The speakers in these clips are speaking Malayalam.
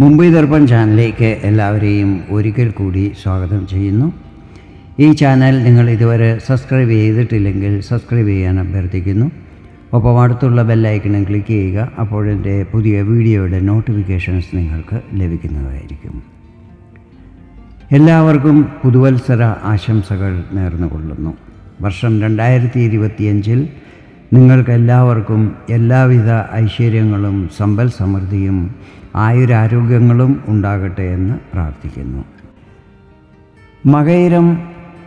മുംബൈ ദർപ്പൺ ചാനലിലേക്ക് എല്ലാവരെയും ഒരിക്കൽ കൂടി സ്വാഗതം ചെയ്യുന്നു. ഈ ചാനൽ നിങ്ങൾ ഇതുവരെ സബ്സ്ക്രൈബ് ചെയ്തിട്ടില്ലെങ്കിൽ സബ്സ്ക്രൈബ് ചെയ്യാൻ അഭ്യർത്ഥിക്കുന്നു. ഒപ്പം അടുത്തുള്ള ബെല്ലൈക്കണും ക്ലിക്ക് ചെയ്യുക അപ്പോഴെന്റെ പുതിയ വീഡിയോയുടെ നോട്ടിഫിക്കേഷൻസ് നിങ്ങൾക്ക് ലഭിക്കുന്നതായിരിക്കും. എല്ലാവർക്കും പുതുവത്സര ആശംസകൾ നേർന്നുകൊള്ളുന്നു. വർഷം രണ്ടായിരത്തി ഇരുപത്തിയഞ്ചിൽ നിങ്ങൾക്കെല്ലാവർക്കും എല്ലാവിധ ഐശ്വര്യങ്ങളും സമ്പൽ സമൃദ്ധിയും ആയുരാരോഗ്യങ്ങളും ഉണ്ടാകട്ടെ എന്ന് പ്രാർത്ഥിക്കുന്നു. മകയിരം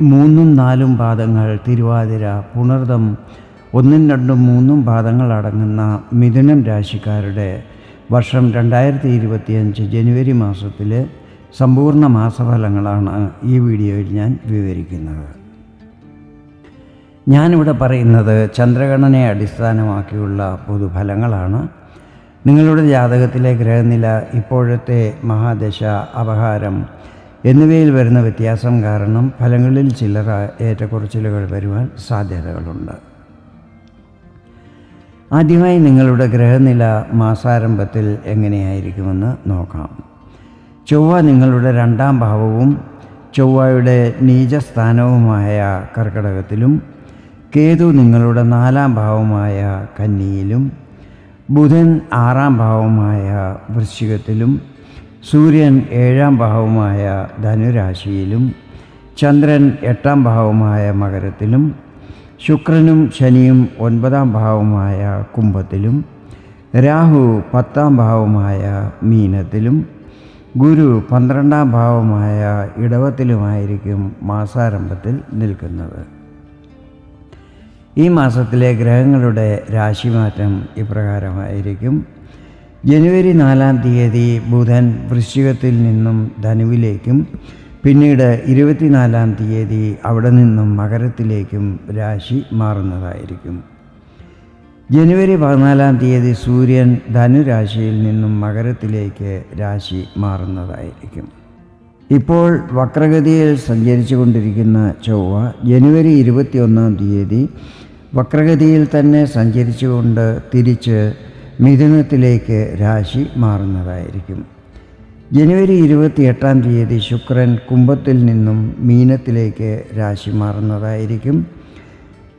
മൂന്നും നാലും പാദങ്ങൾ തിരുവാതിര പുണർദം ഒന്നും രണ്ടും മൂന്നും പാദങ്ങൾ അടങ്ങുന്ന മിഥുനം രാശിക്കാരുടെ വർഷം രണ്ടായിരത്തി ഇരുപത്തിയഞ്ച് ജനുവരി മാസത്തിലെ സമ്പൂർണ മാസഫലങ്ങളാണ് ഈ വീഡിയോയിൽ ഞാൻ വിവരിക്കുന്നത്. ഞാനിവിടെ പറയുന്നത് ചന്ദ്രഗണനയെ അടിസ്ഥാനമാക്കിയുള്ള പൊതുഫലങ്ങളാണ്. നിങ്ങളുടെ ജാതകത്തിലെ ഗ്രഹനില ഇപ്പോഴത്തെ മഹാദശ അപഹാരം എന്നിവയിൽ വരുന്ന വ്യത്യാസം കാരണം ഫലങ്ങളിൽ ചില്ലറ ഏറ്റക്കുറച്ചിലുകൾ വരുവാൻ സാധ്യതകളുണ്ട്. ആദ്യമായി നിങ്ങളുടെ ഗ്രഹനില മാസാരംഭത്തിൽ എങ്ങനെയായിരിക്കുമെന്ന് നോക്കാം. ചൊവ്വ നിങ്ങളുടെ രണ്ടാം ഭാവവും ചൊവ്വയുടെ നീചസ്ഥാനവുമായ കർക്കടകത്തിലും കേതു നിങ്ങളുടെ നാലാം ഭാവമായ കന്നിയിലും ബുധൻ ആറാം ഭാവമായ വൃശ്ചികത്തിലും സൂര്യൻ ഏഴാം ഭാവമായ ധനുരാശിയിലും ചന്ദ്രൻ എട്ടാം ഭാവമായ മകരത്തിലും ശുക്രനും ശനിയും ഒൻപതാം ഭാവമായ കുംഭത്തിലും രാഹു പത്താം ഭാവമായ മീനത്തിലും ഗുരു പന്ത്രണ്ടാം ഭാവമായ ഇടവത്തിലുമായിരിക്കും മാസാരംഭത്തിൽ നിൽക്കുന്നത്. ഈ മാസത്തിലെ ഗ്രഹങ്ങളുടെ രാശിമാറ്റം ഇപ്രകാരമായിരിക്കും. ജനുവരി നാലാം തീയതി ബുധൻ വൃശ്ചികത്തിൽ നിന്നും ധനുവിലേക്കും പിന്നീട് ഇരുപത്തിനാലാം തീയതി അവിടെ നിന്നും മകരത്തിലേക്കും രാശി മാറുന്നതായിരിക്കും. ജനുവരി പതിനാലാം തീയതി സൂര്യൻ ധനുരാശിയിൽ നിന്നും മകരത്തിലേക്ക് രാശി മാറുന്നതായിരിക്കും. ഇപ്പോൾ വക്രഗതിയിൽ സഞ്ചരിച്ചു കൊണ്ടിരിക്കുന്ന ചൊവ്വ ജനുവരി ഇരുപത്തിയൊന്നാം തീയതി വക്രഗതിയിൽ തന്നെ സഞ്ചരിച്ചുകൊണ്ട് തിരിച്ച് മിഥുനത്തിലേക്ക് രാശി മാറുന്നതായിരിക്കും. ജനുവരി ഇരുപത്തിയെട്ടാം തീയതി ശുക്രൻ കുംഭത്തിൽ നിന്നും മീനത്തിലേക്ക് രാശി മാറുന്നതായിരിക്കും.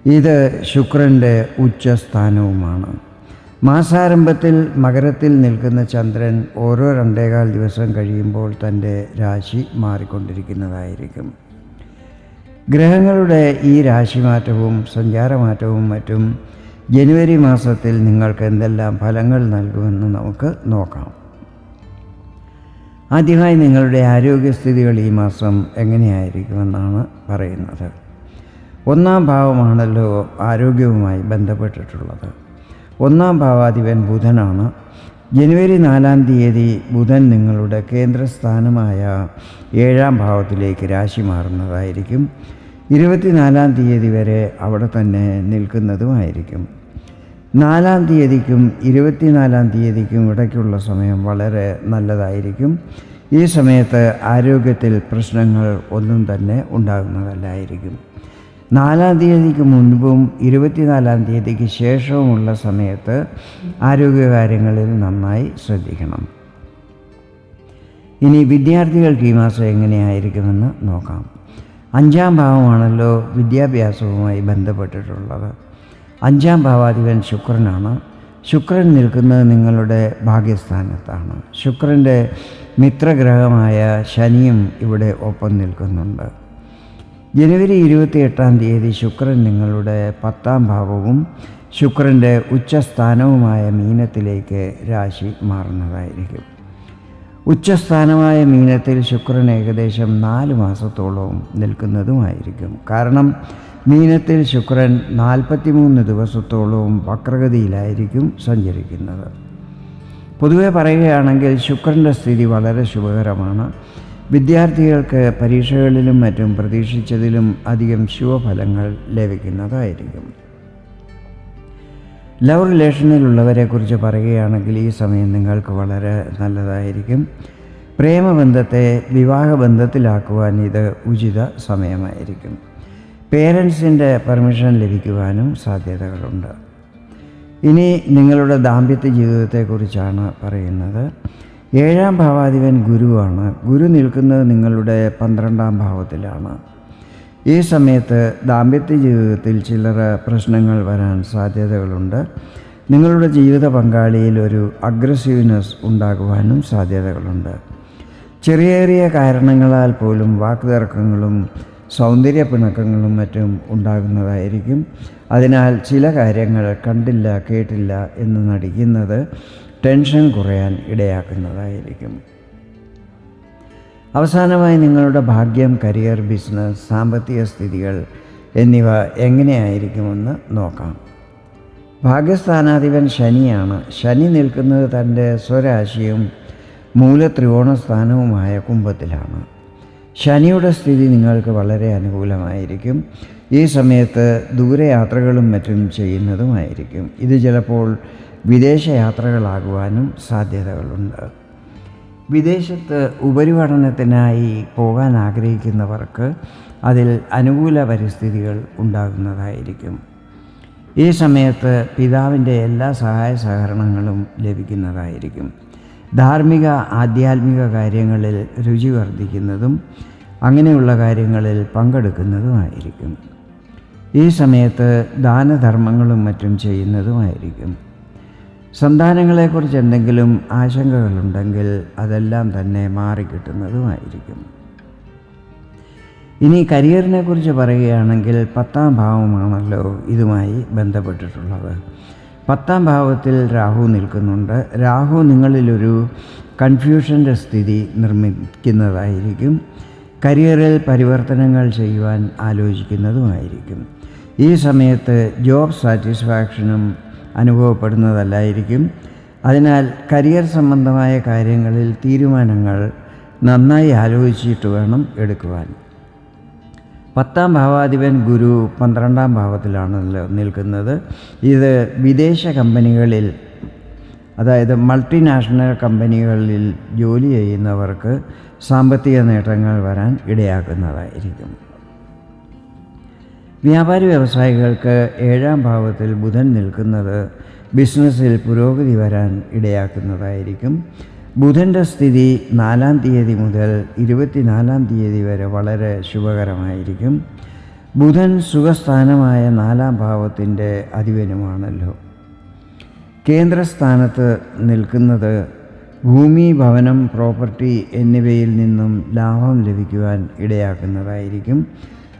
ഇത് ശുക്രന്റെ ഉച്ചസ്ഥാനവുമാണ്. മാസാരംഭത്തിൽ മകരത്തിൽ നിൽക്കുന്ന ചന്ദ്രൻ ഓരോ രണ്ടേകാൽ ദിവസം കഴിയുമ്പോൾ തന്റെ രാശി മാറിക്കൊണ്ടിരിക്കുന്നതായിരിക്കും. ഗ്രഹങ്ങളുടെ ഈ രാശിമാറ്റവും സഞ്ചാരമാറ്റവും മറ്റും ജനുവരി മാസത്തിൽ നിങ്ങൾക്ക് എന്തെല്ലാം ഫലങ്ങൾ നൽകുമെന്ന് നമുക്ക് നോക്കാം. ആദ്യമായി നിങ്ങളുടെ ആരോഗ്യസ്ഥിതികൾ ഈ മാസം എങ്ങനെയായിരിക്കുമെന്നാണ് പറയുന്നത്. ഒന്നാം ഭാവമാണല്ലോ ആരോഗ്യവുമായി ബന്ധപ്പെട്ടിട്ടുള്ളത്. ഒന്നാം ഭാവാധിപൻ ബുധനാണ്. ജനുവരി നാലാം തീയതി ബുധൻ നിങ്ങളുടെ കേന്ദ്രസ്ഥാനമായ ഏഴാം ഭാവത്തിലേക്ക് രാശി മാറുന്നതായിരിക്കും. ഇരുപത്തിനാലാം തീയതി വരെ അവിടെ തന്നെ നിൽക്കുന്നതുമായിരിക്കും. നാലാം തീയതിക്കും ഇരുപത്തിനാലാം തീയതിക്കും ഇടയ്ക്കുള്ള സമയം വളരെ നല്ലതായിരിക്കും. ഈ സമയത്ത് ആരോഗ്യത്തിൽ പ്രശ്നങ്ങൾ ഒന്നും തന്നെ ഉണ്ടാകുന്നതല്ലായിരിക്കും. നാലാം തീയതിക്ക് മുൻപും ഇരുപത്തിനാലാം തീയതിക്ക് ശേഷവുമുള്ള സമയത്ത് ആരോഗ്യകാര്യങ്ങളിൽ നന്നായി ശ്രദ്ധിക്കണം. ഇനി വിദ്യാർത്ഥികൾക്ക് ഈ മാസം എങ്ങനെയായിരിക്കുമെന്ന് നോക്കാം. അഞ്ചാം ഭാവമാണല്ലോ വിദ്യാഭ്യാസവുമായി ബന്ധപ്പെട്ടിട്ടുള്ളത്. അഞ്ചാം ഭാവാധിപൻ ശുക്രനാണ്. ശുക്രൻ നിൽക്കുന്നത് നിങ്ങളുടെ ഭാഗ്യസ്ഥാനത്താണ്. ശുക്രന്റെ മിത്രഗ്രഹമായ ശനിയും ഇവിടെ ഒപ്പം നിൽക്കുന്നുണ്ട്. ജനുവരി ഇരുപത്തി എട്ടാം തീയതി ശുക്രൻ നിങ്ങളുടെ പത്താം ഭാവവും ശുക്രന്റെ ഉച്ചസ്ഥാനവുമായ മീനത്തിലേക്ക് രാശി മാറുന്നതായിരിക്കും. ഉച്ചസ്ഥാനമായ മീനത്തിൽ ശുക്രൻ ഏകദേശം നാല് മാസത്തോളവും നിൽക്കുന്നതുമായിരിക്കും. കാരണം മീനത്തിൽ ശുക്രൻ നാൽപ്പത്തിമൂന്ന് ദിവസത്തോളവും വക്രഗതിയിലായിരിക്കും സഞ്ചരിക്കുന്നത്. പൊതുവെ പറയുകയാണെങ്കിൽ ശുക്രന്റെ സ്ഥിതി വളരെ ശുഭകരമാണ്. വിദ്യാർത്ഥികൾക്ക് പരീക്ഷകളിലും മറ്റും പ്രതീക്ഷിച്ചതിലും അധികം ശുഭഫലങ്ങൾ ലഭിക്കുന്നതായിരിക്കും. ലവ് റിലേഷനിലുള്ളവരെക്കുറിച്ച് പറയുകയാണെങ്കിൽ ഈ സമയം നിങ്ങൾക്ക് വളരെ നല്ലതായിരിക്കും. പ്രേമബന്ധത്തെ വിവാഹബന്ധത്തിലാക്കുവാൻ ഇത് ഉചിത സമയമായിരിക്കും. പേരൻസിന്റെ പെർമിഷൻ ലഭിക്കുവാനും സാധ്യതകളുണ്ട്. ഇനി നിങ്ങളുടെ ദാമ്പത്യ ജീവിതത്തെക്കുറിച്ചാണ് പറയുന്നത്. ഏഴാം ഭാവാധിപൻ ഗുരുവാണ്. ഗുരു നിൽക്കുന്നത് നിങ്ങളുടെ പന്ത്രണ്ടാം ഭാവത്തിലാണ്. ഈ സമയത്ത് ദാമ്പത്യ ജീവിതത്തിൽ ചില്ലറ പ്രശ്നങ്ങൾ വരാൻ സാധ്യതകളുണ്ട്. നിങ്ങളുടെ ജീവിത പങ്കാളിയിൽ ഒരു അഗ്രസീവ്നെസ് ഉണ്ടാകുവാനും സാധ്യതകളുണ്ട്. ചെറിയ ചെറിയ കാരണങ്ങളാൽ പോലും വാക്കുതർക്കങ്ങളും സൗന്ദര്യ പിണക്കങ്ങളും മറ്റും ഉണ്ടാകുന്നതായിരിക്കും. അതിനാൽ ചില കാര്യങ്ങൾ കണ്ടില്ല കേട്ടില്ല എന്ന് നടിക്കുന്നത് ടെൻഷൻ കുറയാൻ ഇടയാക്കുന്നതായിരിക്കും. അവസാനമായി നിങ്ങളുടെ ഭാഗ്യം കരിയർ ബിസിനസ് സാമ്പത്തിക സ്ഥിതികൾ എന്നിവ എങ്ങനെയായിരിക്കുമെന്ന് നോക്കാം. ഭാഗ്യസ്ഥാനാധിപൻ ശനിയാണ്. ശനി നിൽക്കുന്നത് തന്റെ സ്വരാശിയും മൂല സ്ഥാനവുമായ കുംഭത്തിലാണ്. ശനിയുടെ സ്ഥിതി നിങ്ങൾക്ക് വളരെ അനുകൂലമായിരിക്കും. ഈ സമയത്ത് ദൂരയാത്രകളും മറ്റും ചെയ്യുന്നതുമായിരിക്കും. ഇത് ചിലപ്പോൾ വിദേശയാത്രകളാകുവാനും സാധ്യതകളുണ്ട്. വിദേശത്ത് ഉപരിപഠനത്തിനായി പോകാൻ ആഗ്രഹിക്കുന്നവർക്ക് അതിൽ അനുകൂല പരിസ്ഥിതികൾ ഉണ്ടാകുന്നതായിരിക്കും. ഈ സമയത്ത് പിതാവിന്റെ എല്ലാ സഹായ സഹകരണങ്ങളും ലഭിക്കുന്നതായിരിക്കും. ധാർമ്മിക ആധ്യാത്മിക കാര്യങ്ങളിൽ രുചി വർദ്ധിക്കുന്നതും അങ്ങനെയുള്ള കാര്യങ്ങളിൽ പങ്കെടുക്കുന്നതുമായിരിക്കും. ഈ സമയത്ത് ദാനധർമ്മങ്ങളും മറ്റും ചെയ്യുന്നതുമായിരിക്കും. സന്താനങ്ങളെക്കുറിച്ച് എന്തെങ്കിലും ആശങ്കകളുണ്ടെങ്കിൽ അതെല്ലാം തന്നെ മാറിക്കിട്ടുന്നതുമായിരിക്കും. ഇനി കരിയറിനെ കുറിച്ച് പറയുകയാണെങ്കിൽ പത്താം ഭാവമാണല്ലോ ഇതുമായി ബന്ധപ്പെട്ടിട്ടുള്ളത്. പത്താം ഭാവത്തിൽ രാഹു നിൽക്കുന്നുണ്ട്. രാഹു നിങ്ങളിലൊരു കൺഫ്യൂഷന്റെ സ്ഥിതി നിർമ്മിക്കുന്നതായിരിക്കും. കരിയറിൽ പരിവർത്തനങ്ങൾ ചെയ്യുവാൻ ആലോചിക്കുന്നതുമായിരിക്കും. ഈ സമയത്ത് ജോബ് സാറ്റിസ്ഫാക്ഷനും അനുഭവപ്പെടുന്നതല്ലായിരിക്കും. അതിനാൽ കരിയർ സംബന്ധമായ കാര്യങ്ങളിൽ തീരുമാനങ്ങൾ നന്നായി ആലോചിച്ചിട്ട് വേണം എടുക്കുവാൻ. പത്താം ഭാവാധിപൻ ഗുരു പന്ത്രണ്ടാം ഭാവത്തിലാണ് നിൽക്കുന്നത്. ഇത് വിദേശ കമ്പനികളിൽ അതായത് മൾട്ടിനാഷണൽ കമ്പനികളിൽ ജോലി ചെയ്യുന്നവർക്ക് സാമ്പത്തിക നേട്ടങ്ങൾ വരാൻ ഇടയാക്കുന്നതായിരിക്കും. വ്യാപാരി വ്യവസായികൾക്ക് ഏഴാം ഭാവത്തിൽ ബുധൻ നിൽക്കുന്നത് ബിസിനസ്സിൽ പുരോഗതി വരാൻ ഇടയാക്കുന്നതായിരിക്കും. ബുധന്റെ സ്ഥിതി നാലാം തീയതി മുതൽ ഇരുപത്തിനാലാം തീയതി വരെ വളരെ ശുഭകരമായിരിക്കും. ബുധൻ സുഖസ്ഥാനമായ നാലാം ഭാവത്തിന്റെ അധിപനുമാണല്ലോ. കേന്ദ്രസ്ഥാനത്ത് നിൽക്കുന്നത് ഭൂമി ഭവനം പ്രോപ്പർട്ടി എന്നിവയിൽ നിന്നും ലാഭം ലഭിക്കുവാൻ ഇടയാക്കുന്നതായിരിക്കും.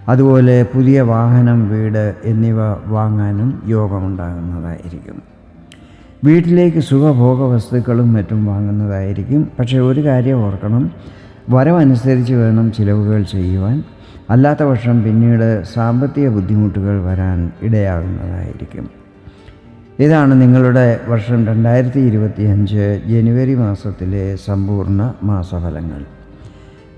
അതുപോലെ പുതിയ വാഹനം വീട് എന്നിവ വാങ്ങാനും യോഗമുണ്ടാകുന്നതായിരിക്കും. വീട്ടിലേക്ക് സുഖഭോഗ വസ്തുക്കളും മറ്റും വാങ്ങുന്നതായിരിക്കും. പക്ഷേ ഒരു കാര്യം ഓർക്കണം. വരവനുസരിച്ച് വേണം ചിലവുകൾ ചെയ്യുവാൻ. അല്ലാത്ത പക്ഷം പിന്നീട് സാമ്പത്തിക ബുദ്ധിമുട്ടുകൾ വരാൻ ഇടയാകുന്നതായിരിക്കും. ഇതാണ് നിങ്ങളുടെ വർഷം രണ്ടായിരത്തി ഇരുപത്തിയഞ്ച് ജനുവരി മാസത്തിലെ സമ്പൂർണ മാസഫലങ്ങൾ.